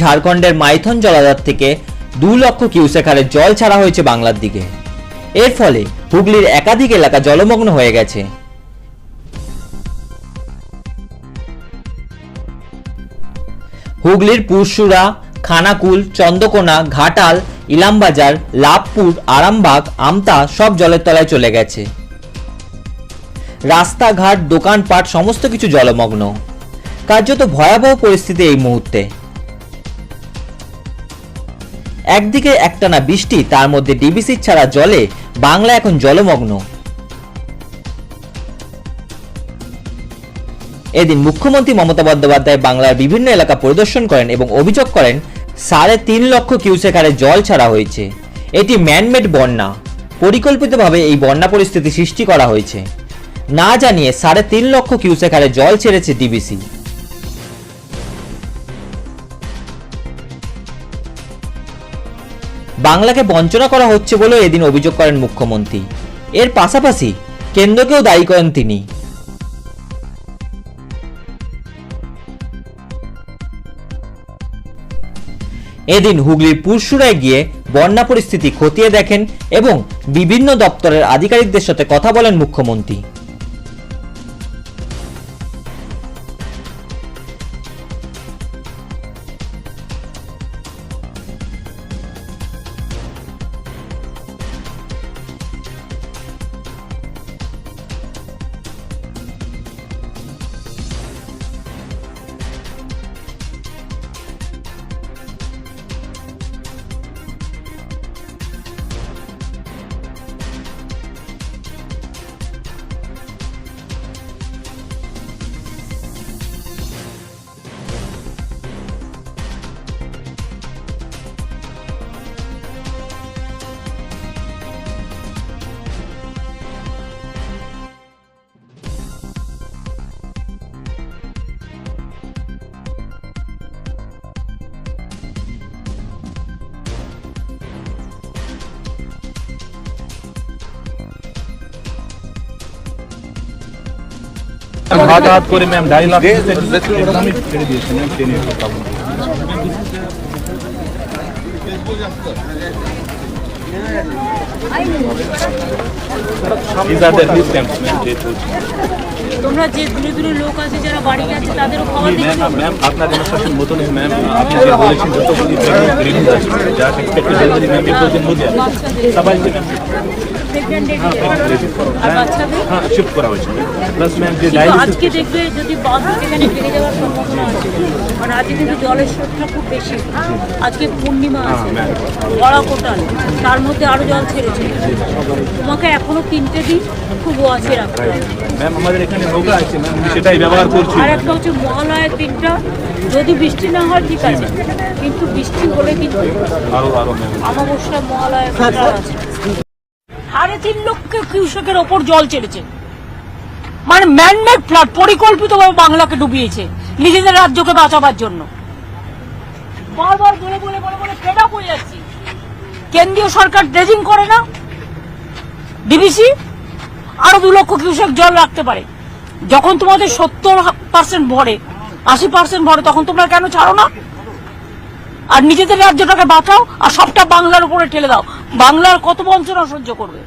ঝাড়খণ্ডের মাইথন জলাধার থেকে দু লক্ষ কিউসেক হারে জল ছাড়া হয়েছে বাংলার দিকে। এর ফলে হুগলির একাধিক এলাকা জলমগ্ন হয়ে গেছে। হুগলির পুরসুরা খানাকুল, চন্দ্রকোনা, ঘাটাল, ইলামবাজার, লাভপুর, আরামবাগ, আমতা সব জলের তলায় চলে গেছে। রাস্তাঘাট, দোকানপাট, সমস্ত কিছু জলমগ্ন। কার্যত ভয়াবহ পরিস্থিতি এই মুহূর্তে। একদিকে একটানা বৃষ্টি, তার মধ্যে ডিবিসির ছাড়া জলে, বাংলা এখন জলমগ্ন। এদিন মুখ্যমন্ত্রী মমতা বন্দ্যোপাধ্যায় বাংলার বিভিন্ন এলাকা পরিদর্শন করেন এবং অভিযোগ করেন, সাড়ে তিন লক্ষ কিউসেক হারে জল ছাড়া হয়েছে। এটি ম্যানমেড বন্যা। পরিকল্পিতভাবে এই বন্যা পরিস্থিতি সৃষ্টি করা হয়েছে। না জানিয়ে সাড়ে তিন লক্ষ কিউসেক হারে জল ছেড়েছে ডিবিসি। বাংলাকে বঞ্চনা করা হচ্ছে বলেও এদিন অভিযোগ করেন মুখ্যমন্ত্রী। এর পাশাপাশি কেন্দ্রকেও দায়ী করেন তিনি। এদিন হুগলির পুরসুরায় গিয়ে বন্যা পরিস্থিতি খতিয়ে দেখেন এবং বিভিন্ন দপ্তরের আধিকারিকদের সাথে কথা বলেন মুখ্যমন্ত্রী। হাত হাত করে ম্যাম ঢাই লাখ একদমই ছেড়ে দিয়েছে ম্যাম ট্রেনের কথা বলতে These are the least camps, ma'am, যে চলছে। তোমরা যে দূরে দূরে লোক আছে যারা বাড়ি গেছে তাদেরও খাবার ম্যাম দিচ্ছ ম্যাম আপনার ডেমনস্ট্রেশন মতনই ম্যাম আপনি যে বলেছেন যতগুলি প্রেগনেন্ট আছে যা এক্সপেক্টেড ডেলিভারি ম্যাম এগুলোর মধ্যে আছে আজকে দেখবে যদি যাওয়ার আছে আজকে কিন্তু জলের স্রোতটা খুব বেশি আজকে পূর্ণিমা আছে তার মধ্যে আরও জল তোমাকে এখনও তিনটে খুব সেটাই ব্যবহার করছি আর একটা হচ্ছে মহালয়ের দিনটা যদি বৃষ্টি না হয় ঠিক আছে কিন্তু বৃষ্টি হলে কিন্তু আরও আরও ম্যাম অমাবস্যা মহালয়া আছে সাড়ে তিন লক্ষ কিউসেকের ওপর জল ছেড়েছে মানে ম্যানমেড ফ্লাড পরিকল্পিতভাবে বাংলাকে ডুবিয়েছে, নিজেদের রাজ্যকে বাঁচাবার জন্য। বারবার বলে বলে বলে বলে যাচ্ছি। কেন্দ্রীয় সরকার ড্রেজিং করে না? ডিবিসি আরও দু লক্ষ কিউসেক জল রাখতে পারে। যখন তোমাদের সত্তর পার্সেন্ট ভরে, আশি পার্সেন্ট ভরে, তখন তোমরা কেন ছাড়ো না? আর নিজেদের রাজ্যটাকে বাঁচাও, আর সবটা বাংলার উপরে ঠেলে দাও। বাংলার কত বঞ্চনা সহ্য করবে?